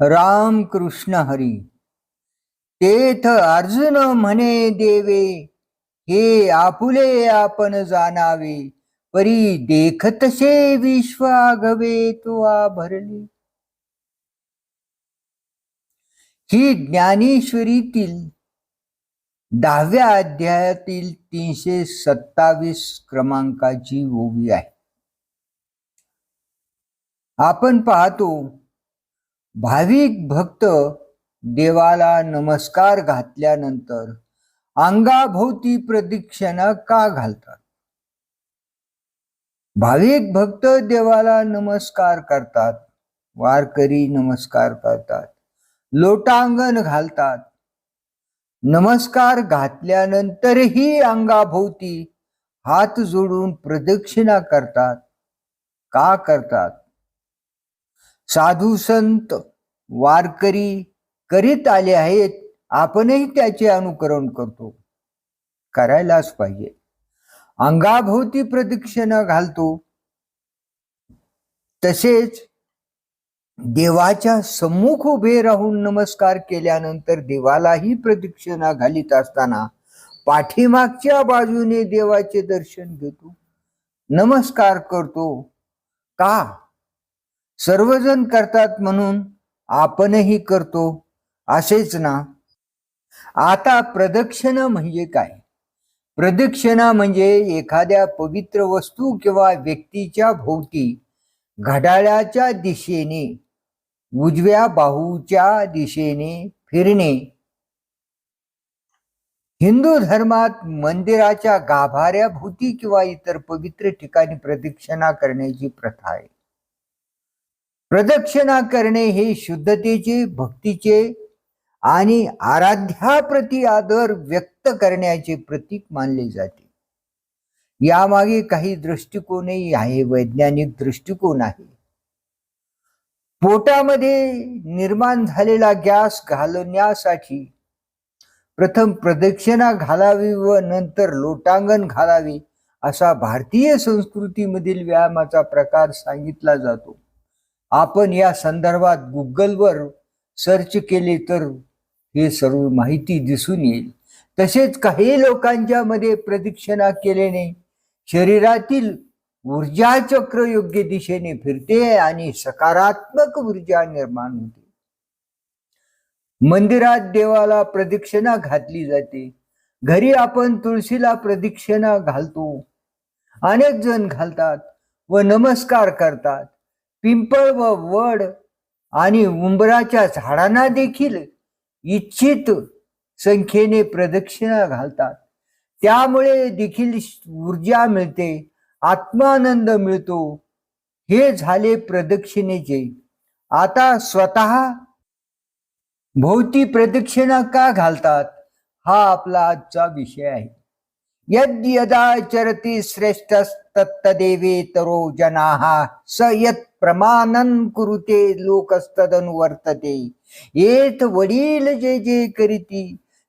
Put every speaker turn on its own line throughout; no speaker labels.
राम कृष्ण हरी. तेथ अर्जुन म्हणे देवे हे आपुले आपण जाणावे. परी देखतसे विश्व आघवे तो भरले ही ज्ञानेश्वरीतील दहाव्या अध्यायातील तीनशे सत्तावीस क्रमांकाची ओवी आहे. आपण पाहतो भाविक भक्त देवाला नमस्कार घातल्यानंतर अंगाभोवती प्रदक्षिणा का घालतात? भाविक भक्त देवाला नमस्कार करतात वारकरी नमस्कार करतात लोटांगण घालतात. नमस्कार घातल्यानंतरही अंगाभोवती हात जोडून प्रदक्षिणा करतात. का करतात? साधू संत वारकरी करीत आले आहेत आपणही त्याचे अनुकरण करतो. करायलाच पाहिजे. अंगाभोवती प्रदक्षिणा घालतो. तसेच देवाच्या सम्मुख उभे राहून नमस्कार केल्यानंतर देवालाही प्रदक्षिणा घालीत असताना पाठीमागच्या बाजूने देवाचे दर्शन घेतो. नमस्कार करतो. का? सर्वजण करतात म्हणून आपणही करतो असेच ना? आता प्रदक्षिणा म्हणजे काय? प्रदक्षिणा म्हणजे एखाद्या पवित्र वस्तू किंवा व्यक्तीच्या भोवती घड्याळाच्या दिशेने उजव्या बाहूच्या दिशेने फिरणे. हिंदू धर्मात मंदिराच्या गाभाऱ्या भोवती किंवा इतर पवित्र ठिकाणी प्रदक्षिणा करण्याची प्रथा आहे. प्रदक्षिणा करणे हे शुद्धतेचे भक्तीचे आणि आराध्याप्रती आदर व्यक्त करण्याचे प्रतीक मानले जाते. यामागे काही दृष्टिकोनही आहे वैज्ञानिक दृष्टिकोन आहे. पोटामध्ये निर्माण झालेला गॅस घालवण्यासाठी प्रथम प्रदक्षिणा घालावी व नंतर लोटांगण घालावी असा भारतीय संस्कृतीमधील व्यायामाचा प्रकार सांगितला जातो. आपण या संदर्भात गुगलवर सर्च केले तर हे सर्व माहिती दिसून येईल. तसेच काही लोकांच्या मध्ये प्रदक्षिणा केल्याने शरीरातील ऊर्जा चक्र योग्य दिशेने फिरते आणि सकारात्मक ऊर्जा निर्माण होते. मंदिरात देवाला प्रदक्षिणा घातली जाते. घरी आपण तुळशीला प्रदक्षिणा घालतो. अनेक जण घालतात व नमस्कार करतात. पिंपळ व वड आणि उंबराच्या झाडांना देखील इच्छित संख्येने प्रदक्षिणा घालतात. त्यामुळे देखील ऊर्जा मिळते आत्मानंद मिळतो. हे झाले प्रदक्षिणेचे. आता स्वतः भोवती प्रदक्षिणा का घालतात? हा आपला आजचा विषय आहे. यद यदा श्रेष्ठ तत्तदेवे तरो जनाः स यत् प्रमाणन कुरुते लोकस्तदनुवर्तते। येत वडील जे जे करीती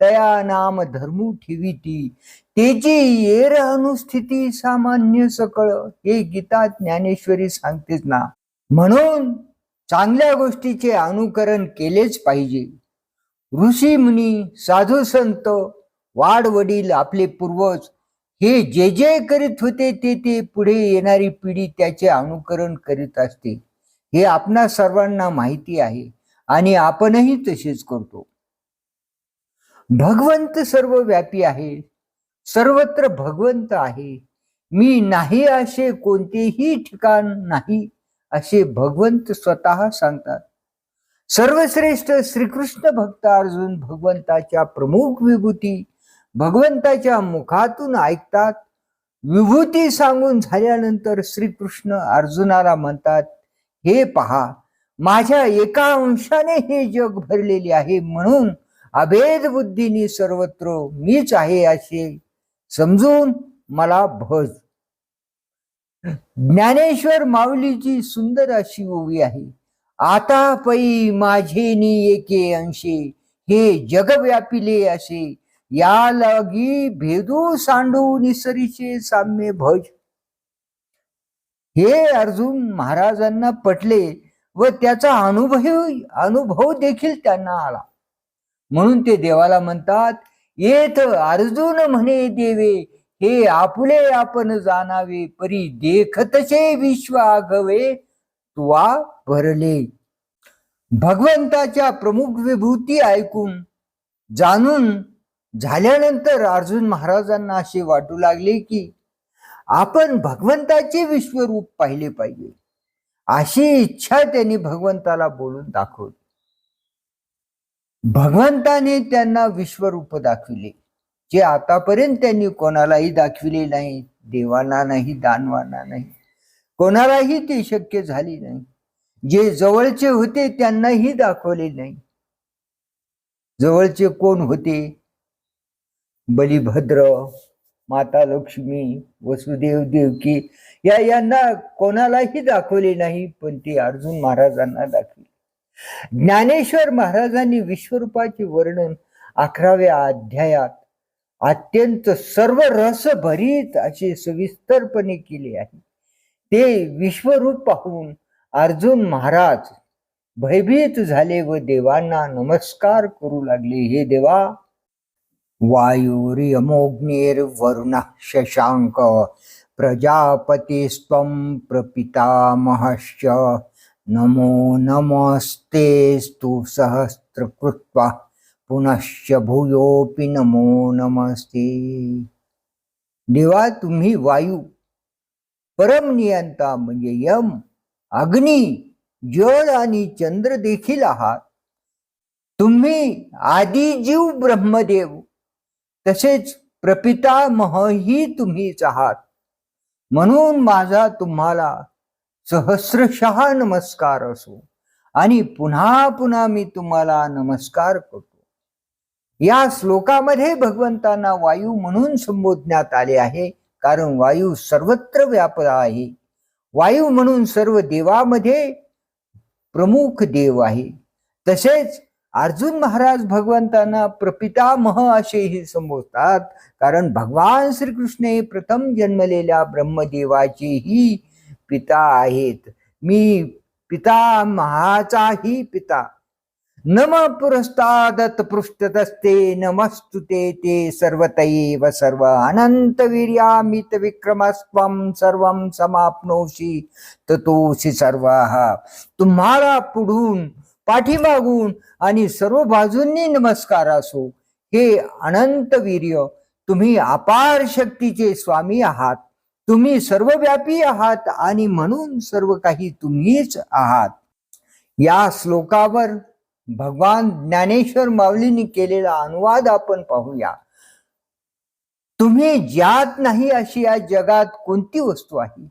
तया नाम धर्मू ठेविती। तेची येर अनुस्थिती सामान्य सकळ हे गीता ज्ञानेश्वरी सांगतेच ना। म्हणून चांगल्या गोष्टीचे अनुकरण केलेच पाहिजे। ऋषी मुनी साधू संत वाड वडील आपले पूर्वज. हे जे जे करीत होते ते ते पुढे येणारी पिढी त्याचे अनुकरण करीत असते. हे आपणा सर्वांना माहिती आहे आणि आपणही तसेच करतो. भगवंत सर्व व्यापी आहे. सर्वत्र भगवंत आहे. मी नाही असे कोणतेही ठिकाण नाही असे भगवंत स्वतः सांगतात. सर्वश्रेष्ठ श्रीकृष्ण भक्त अर्जुन भगवंताच्या प्रमुख विभूती भगवंताच्या मुखातून ऐकतात. विभूती सांगून झाल्यानंतर श्रीकृष्ण अर्जुनाला म्हणतात हे पहा माझ्या एका अंशाने हे जग भरलेले आहे म्हणून अभेद बुद्धीने सर्वत्र मीच आहे असे समजून मला भज. ज्ञानेश्वर माऊलीची सुंदर अशी ओवी आहे. आता पै माझे नि एके अंशे हे जग व्यापिले असे या लगी भेदू सांडू निसरीचे साम्य भज. हे अर्जुन महाराजांना पटले व त्याचा अनुभव अनुभव देखील त्यांना आला. म्हणून ते देवाला म्हणतात येत अर्जुन म्हणे देवे हे आपुले आपण जाणावे परी देखतचे विश्व आगवे तुवा भरले. भगवंताच्या प्रमुख विभूती ऐकून जाणून झाल्यानंतर अर्जुन महाराजांना असे वाटू लागले की आपण भगवंताचे विश्वरूप पाहिले पाहिजे. अशी इच्छा त्यांनी भगवंताला बोलून दाखवली. भगवंताने त्यांना विश्वरूप दाखविले जे आतापर्यंत त्यांनी कोणालाही दाखविले नाही देवांना नाही दानवांना नाही. कोणालाही ते शक्य झाले नाही. जे जवळचे होते त्यांनाही दाखवले नाही. जवळचे कोण होते? बलिभद्र माता लक्ष्मी वसुदेव देवकी या यांना कोणालाही दाखवले नाही पण ती अर्जुन महाराजांना दाखवली. ज्ञानेश्वर महाराजांनी विश्वरूपाचे वर्णन अकराव्या अध्यायात अत्यंत सर्व रसभरीत असे सविस्तरपणे केले आहे. ते विश्वरूप पाहून अर्जुन महाराज भयभीत झाले व देवांना नमस्कार करू लागले. हे देवा वायुर्यमोग्निर्वरुण शशांक प्रजापतिस्त्वं प्रपितामहश्च। नमो नमस्तेस्तु सहस्रकृत्वा पुनश्च भूयोपि नमो नमस्ते। देवा तुम्ही वायू परमनियंता म्हणजे यम अग्नी जल आणि चंद्र देखील आहात. तुम्ही आदिजीव ब्रह्मदेव तसेच प्रपितामहही तुम्हीच आहात. म्हणून माझा तुम्हाला सहस्रशः नमस्कार असो आणि पुन्हा पुन्हा मी तुम्हाला नमस्कार करतो. या श्लोकामध्ये भगवंतांना वायू म्हणून संबोधण्यात आले आहे कारण वायू सर्वत्र व्यापला आहे. वायू म्हणून सर्व देवामध्ये प्रमुख देव आहे. तसेच अर्जुन महाराज भगवंतांना प्रपितामह असेही संबोधतात. कारण भगवान श्रीकृष्ण हे प्रथम जन्मलेल्या ब्रह्मदेवाचेही पिता आहेत. मी पिता महाचाही पिता. नम पुरस्तादत पृष्ठतस्ते नमस्तु ते ते सर्वतैव सर्व अनंत वीर्यामित विक्रमस्त्वं सर्वं समाप्नोशी ततोशी सर्व. तुम्हाला पुढून पाठीमागून आणि सर्व बाजूंनी नमस्कार असो. हे अनंत वीर्य तुम्ही अपार शक्तीचे स्वामी आहात. तुम्ही सर्वव्यापी आहात आणि म्हणून सर्व काही तुम्हीच आहात. या श्लोकावर भगवान ज्ञानेश्वर माऊलींनी केलेला अनुवाद आपण पाहूया. तुम्ही ज्यात नाही अशी या जगात कोणती वस्तू आहे?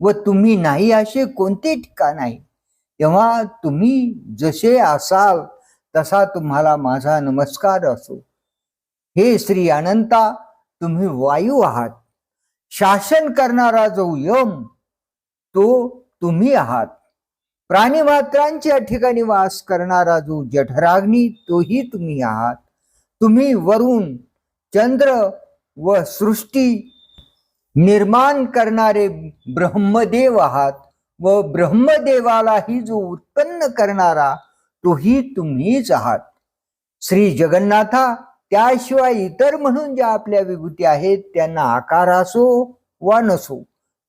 व तुम्ही नाही असे कोणते ठिकाण आहे? तेव्हा तुम्ही जसे असाल तसा तुम्हाला माझा नमस्कार असो. हे श्री अनंता तुम्ही वायू आहात. शासन करणारा जो यम तो तुम्ही आहात. प्राणीमात्रांच्या ठिकाणी वास करणारा जो जठराग्नी तोही तुम्ही आहात. तुम्ही वरून चंद्र व सृष्टी निर्माण करणारे ब्रह्मदेव आहात. व ब्रह्मदेवालाही जो उत्पन्न करणारा तोही तुम्हीच आहात. श्री जगन्नाथा त्याशिवाय इतर म्हणून ज्या आपल्या विभूती आहेत त्यांना आकार असो वा नसो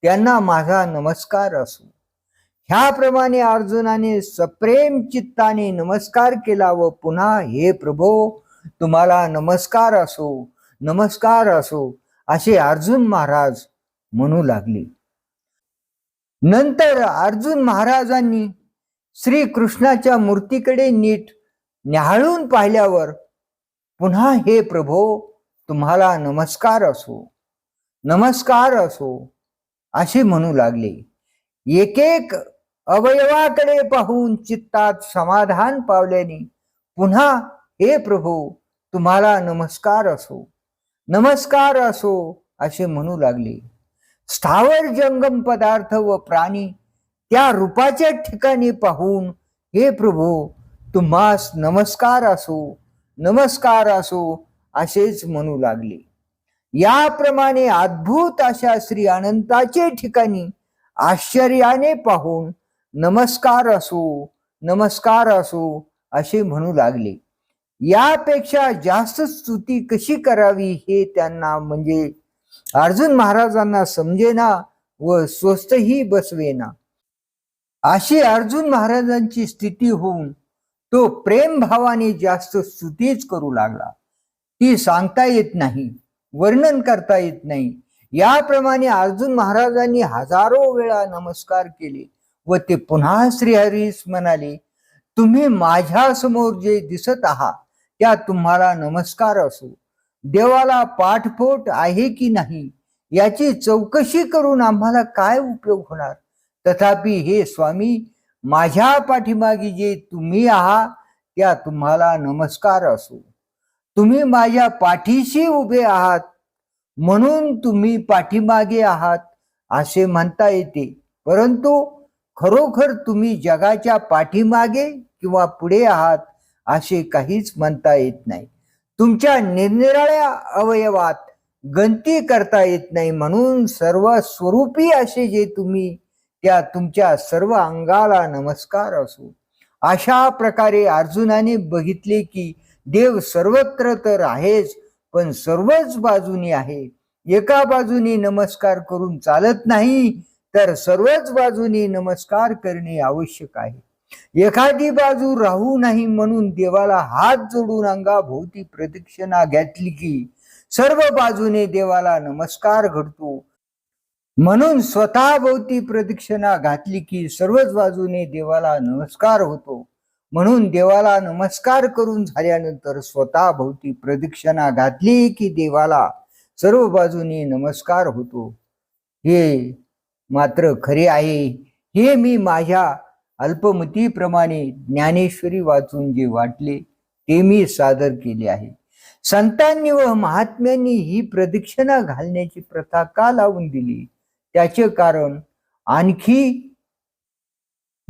त्यांना माझा नमस्कार असो. ह्याप्रमाणे अर्जुनाने सप्रेम चित्ताने नमस्कार केला व पुन्हा हे प्रभो तुम्हाला नमस्कार असो नमस्कार असो असे अर्जुन महाराज म्हणू लागले. नंतर अर्जुन महाराजांनी श्रीकृष्णाच्या मूर्तीकडे नीट न्याहाळून पाहिल्यावर पुन्हा हे प्रभो तुम्हाला नमस्कार असो नमस्कार असो असे म्हणू लागले. एक एक अवयवाकडे पाहून चित्तात समाधान पावल्याने पुन्हा हे प्रभू तुम्हाला नमस्कार असो नमस्कार असो असे म्हणू लागले. स्थावर जंगम पदार्थ व प्राणी त्या रूपाच्या ठिकाणी पाहून हे प्रभू तुम्हास नमस्कार असो नमस्कार असो असेच म्हणू लागले. याप्रमाणे अद्भुत अशा श्री अनंताचे ठिकाणी आश्चर्याने पाहून नमस्कार असो नमस्कार असो असे म्हणू लागले. यापेक्षा जास्त स्तुती कशी करावी हे त्यांना म्हणजे अर्जुन महाराजांना समजेना व स्वस्तही बसवेना. अशी अर्जुन महाराजांची स्थिती होऊन तो प्रेम भावाने जास्त स्तुतीच करू लागला. ती सांगता येत नाही वर्णन करता येत नाही. याप्रमाणे अर्जुन महाराजांनी हजारो वेळा नमस्कार केले व ते पुन्हा श्रीहरीस म्हणाले तुम्ही माझ्यासमोर जे दिसत आहात त्या तुम्हाला नमस्कार असो. देवाला पाठपोट आहे की नाही याची चौकशी करून आम्हाला काय उपयोग होणार? तथापि हे स्वामी माझ्या पाठीमागे जे तुम्ही आहात त्या तुम्हाला नमस्कार असो. तुम्ही माझ्या पाठीशी उभे आहात म्हणून तुम्ही पाठीमागे आहात असे म्हणता येते. परंतु खरोखर तुम्ही जगाच्या पाठीमागे किंवा पुढे आहात असे काहीच म्हणता येत नाही. तुमच्या निरनिराळ्या अवयवात गंती करता येत नाही म्हणून सर्व स्वरूपी असे जे तुम्ही त्या तुमच्या सर्व अंगाला नमस्कार असो. अशा प्रकारे अर्जुनाने बघितले की देव सर्वत्र तर आहेच पण सर्वच बाजूनी आहे. एका बाजूनी नमस्कार करून चालत नाही तर सर्वच बाजूनी नमस्कार करणे आवश्यक आहे. एखादी बाजू राहू नाही म्हणून देवाला हात जोडून अंगाभोवती प्रदक्षिणा घातली की सर्व बाजूने देवाला नमस्कार घडतो. म्हणून स्वतः भोवती प्रदक्षिणा घातली की सर्वच बाजूने देवाला नमस्कार होतो. म्हणून देवाला नमस्कार करून झाल्यानंतर स्वतः भोवती प्रदक्षिणा घातली की देवाला सर्व बाजूने नमस्कार होतो. हे मात्र खरे आहे. हे मी माझ्या अल्पमतीप्रमाणे ज्ञानेश्वरी वाचून जे वाटले ते मी सादर केले आहे. संतांनी व महात्म्यांनी ही प्रदक्षिणा घालण्याची प्रथा का लावून दिली? त्याचे कारण आणखी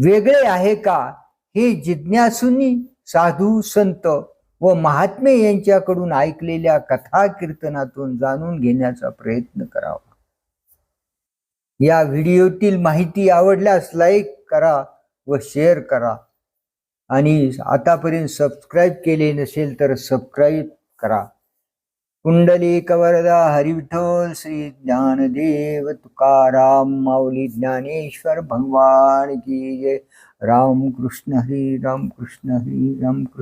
वेगळे आहे का? हे जिज्ञासूंनी साधू संत व महात्मे यांच्याकडून ऐकलेल्या कथा कीर्तनातून जाणून घेण्याचा प्रयत्न करावा. या व्हिडिओतील माहिती आवडल्यास लाईक करा व शेअर करा. आणि आतापर्यंत सबस्क्राईब केले नसेल तर सबस्क्राईब करा. कुंडली कवरदा हरिविठ्ठल श्री ज्ञानदेव तुकाराम माऊली ज्ञानेश्वर भगवान की जय. राम कृष्ण हरी राम कृष्ण हरी राम कृष्ण